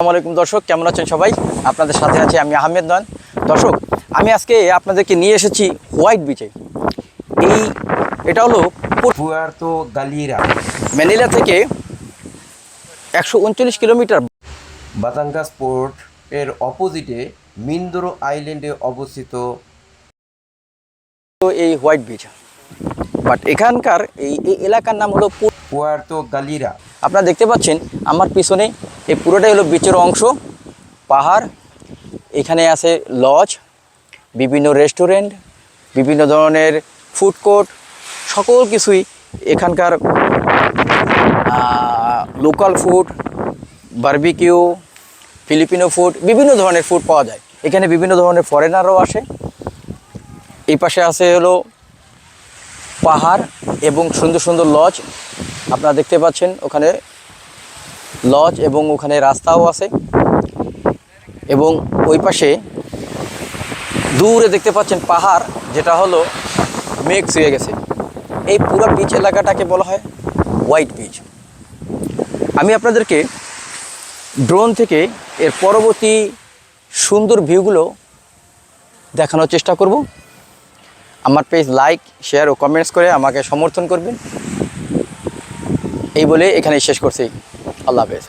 আসসালামু আলাইকুম দর্শক কেমন আছেন সবাই? আপনাদের সাথে আছি আমি আহমেদ নয়ন। দর্শক আমি আজকে আপনাদেরকে নিয়ে এসেছি হোয়াইট বিচে। এই এটা হলো পুয়ার্তো গালিরা ম্যানিলা থেকে একশো উনচল্লিশ কিলোমিটার বাতাঙ্গাস পোর্ট এর অপোজিটে মিন্দোরো আইল্যান্ডে অবস্থিত। তো এই হোয়াইট বিচ। বাট এখানকার এই এলাকার নাম হলো পুয়ার্তো গালিরা আপনারা দেখতে পাচ্ছেন আমার পিছনে এই পুরোটাই হলো বিচের অংশ, পাহাড়, এখানে আছে লজ বিভিন্ন রেস্টুরেন্ট বিভিন্ন ধরনের ফুড কোর্ট সকল কিছুই এখানকার local food barbecue Filipino food বিভিন্ন ধরনের ফুড পাওয়া যায়। এখানে বিভিন্ন ধরনের ফরেনারও আসে। এই পাশে আছে হলো পাহাড় এবং সুন্দর সুন্দর লজ আপনারা দেখতে পাচ্ছেন ওখানে লজ এবং ওখানে রাস্তাও আছে। এবং ওই পাশে দূরে দেখতে পাচ্ছেন পাহাড়, যেটা হলো মেঘ ছুঁয়ে গেছে। এই পুরো বিচ এলাকাটাকে বলা হয় হোয়াইট বিচ আমি আপনাদেরকে ড্রোন থেকে এর পরবর্তী সুন্দর ভিউগুলো দেখানোর চেষ্টা করব। আমার পেজ লাইক শেয়ার ও কমেন্টস করে আমাকে সমর্থন করবেন। এই বলে এখানে শেষ করছি। আল্লাহ হাফেজ।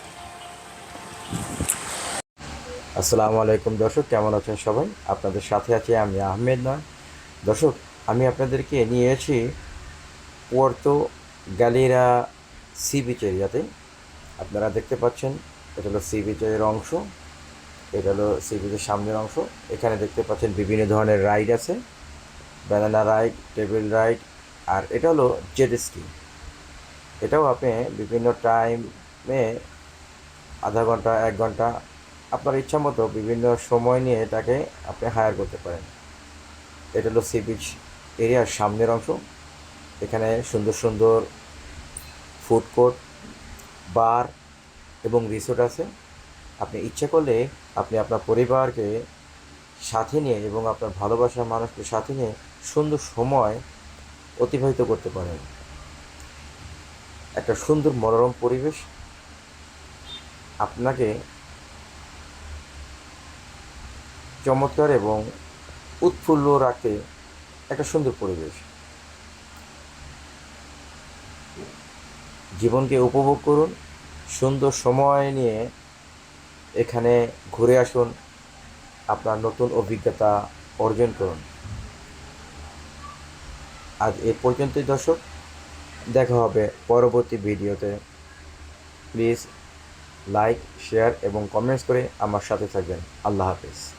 আসসালামু আলাইকুম দর্শক, কেমন আছেন সবাই? আপনাদের সাথে আছি আমি আহমেদ নয়। দর্শক, আমি আপনাদেরকে নিয়ে এসেছি পোর্তো গ্যালিরা সি বিচ এরিয়াতে। আপনারা দেখতে পাচ্ছেন, এটা হলো সি বিচের অংশ, এটা হলো সি বিচের সামনের অংশ। এখানে দেখতে পাচ্ছেন বিভিন্ন ধরনের রাইড আছে ব্যানানা রাইড টেবিল রাইড আর এটা হলো জেড স্কি এটাও আপনি বিভিন্ন টাইমে আধা ঘণ্টা, এক ঘণ্টা, আপনার ইচ্ছা মতো বিভিন্ন সময় নিয়ে এটাকে আপনি হায়ার করতে পারেন। এটা হলো সি বিচ এরিয়ার সামনের অংশ। এখানে সুন্দর সুন্দর ফুড কোর্ট বার এবং রিসোর্ট আছে। আপনি ইচ্ছে করলে আপনি আপনার পরিবারকে সাথে নিয়ে এবং আপনার ভালোবাসার মানুষকে সাথে নিয়ে সুন্দর সময় অতিবাহিত করতে পারেন। একটা সুন্দর মনোরম পরিবেশ আপনাকে চমৎকার এবং উৎফুল্ল রাখতে একটা সুন্দর পরিবেশ। জীবনকে উপভোগ করুন, সুন্দর সময় নিয়ে এখানে ঘুরে আসুন, আপনার নতুন অভিজ্ঞতা অর্জন করুন। আজ এ পর্যন্তই দর্শক, দেখা হবে পরবর্তী ভিডিওতে। প্লিজ লাইক শেয়ার এবং কমেন্টস করে আমার সাথে থাকবেন। আল্লাহ হাফিজ।